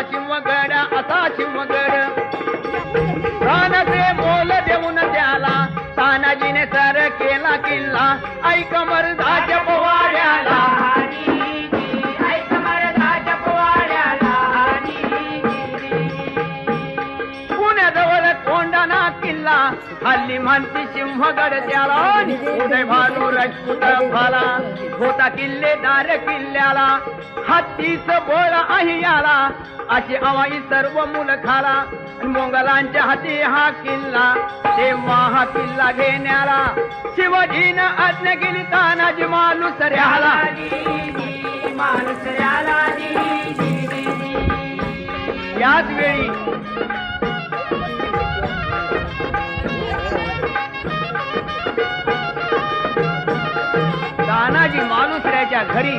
असा शिवगड असा शिवगड. प्राणाचे मोल देऊन त्याला तानाजीने सर केला किल्ला. ऐक मर्दाच्या झाला हल्ली म्हणती सिंहगड त्याला. उदय भानू रजपूत भाला. होता किल्लेदार किल्ल्याला. हत्तीच बोळ आहे याला. अशी आवाई सर्व मुलं खाला. मोंगलांच्या हाती हा किल्ला. तेव्हा हा किल्ला घेण्याला. शिवाजीनं आज्ञा केली तानाजी मालुसऱ्याला. याच वेळी तानाजी मालुसऱ्याच्या घरी.